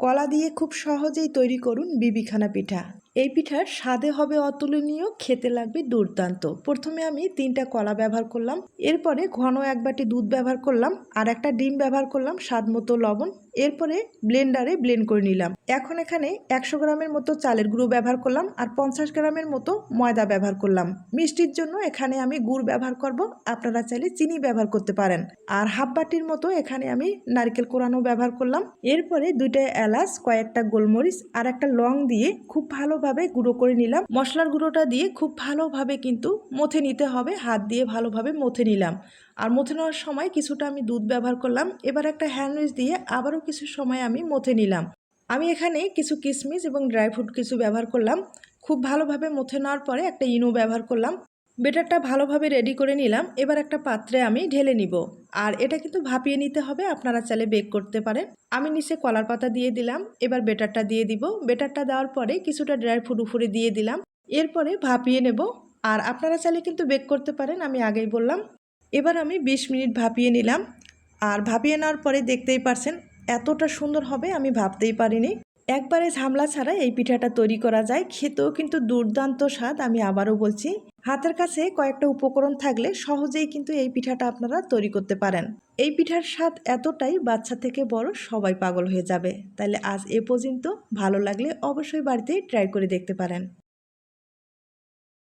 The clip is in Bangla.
কলা দিয়ে খুব সহজেই তৈরি করুন বিবিখানা পিঠা। এই পিঠার স্বাদে হবে অতুলনীয়, খেতে লাগবে দুর্দান্ত। প্রথমে আমি তিনটা কলা ব্যবহার করলাম, এরপরে ঘন এক বাটি দুধ ব্যবহার করলাম, আর একটা ডিম ব্যবহার করলাম স্বাদ মতো লবণ। এরপরে ব্লেন্ডারে ব্লেন্ড করে নিলাম। এখন এখানে একশো গ্রামের মতো চালের গুঁড়ো ব্যবহার করলাম, আর পঞ্চাশ গ্রামের মতো ময়দা ব্যবহার করলাম। মিষ্টির জন্য এখানে আমি গুড় ব্যবহার করব, আপনারা চাইলে চিনি ব্যবহার করতে পারেন। আর হাফ বাটির মতো এখানে আমি নারকেল কোরানো ব্যবহার করলাম। এরপরে দুইটা এলাচ, কয়েকটা গোলমরিচ, আর একটা লং দিয়ে খুব ভালোভাবে গুঁড়ো করে নিলাম। মশলার গুঁড়োটা দিয়ে খুব ভালোভাবে কিন্তু মথে নিতে হবে। হাত দিয়ে ভালোভাবে মথে নিলাম। আর মথে নেওয়ার সময় কিছুটা আমি দুধ ব্যবহার করলাম। এবার একটা হ্যান্ডউইচ দিয়ে আবারও কিছু সময় আমি মথে নিলাম। আমি এখানে কিছু কিশমিশ এবং ড্রাই ফ্রুট কিছু ব্যবহার করলাম। খুব ভালোভাবে মথে নেওয়ার পরে একটা ইনো ব্যবহার করলাম। বেটারটা ভালোভাবে রেডি করে নিলাম। এবার একটা পাত্রে আমি ঢেলে নিব। আর এটা কিন্তু ভাপিয়ে নিতে হবে, আপনারা চাইলে বেক করতে পারেন। আমি নিচে কলার পাতা দিয়ে দিলাম, এবার বেটারটা দিয়ে দিব। বেটারটা দেওয়ার পরে কিছুটা ড্রাই ফ্রুট উপরে দিয়ে দিলাম। এরপরে ভাপিয়ে নেব। আর আপনারা চাইলে কিন্তু বেক করতে পারেন, আমি আগেই বললাম। এবার আমি ২০ মিনিট ভাপিয়ে নিলাম। আর ভাপিয়ে নেওয়ার পরে দেখতেই পারছেন, এতটা সুন্দর হবে, আমি ভাবতেই পারিনি। একবারে ঝামলা ছাড়া এই পিঠাটা তৈরি করা যায়। খেতেও কিন্তু দুর্দান্ত স্বাদ, আমি আবারও বলছি। হাতের কাছে কয়েকটা উপকরণ থাকলে সহজেই কিন্তু এই পিঠাটা আপনারা তৈরি করতে পারেন। এই পিঠার স্বাদ এতটাই বাচ্চা থেকে বড় সবাই পাগল হয়ে যাবে। তাহলে আজ এ পর্যন্ত ভালো লাগলে অবশ্যই বাড়িতে ট্রাই করে দেখতে পারেন।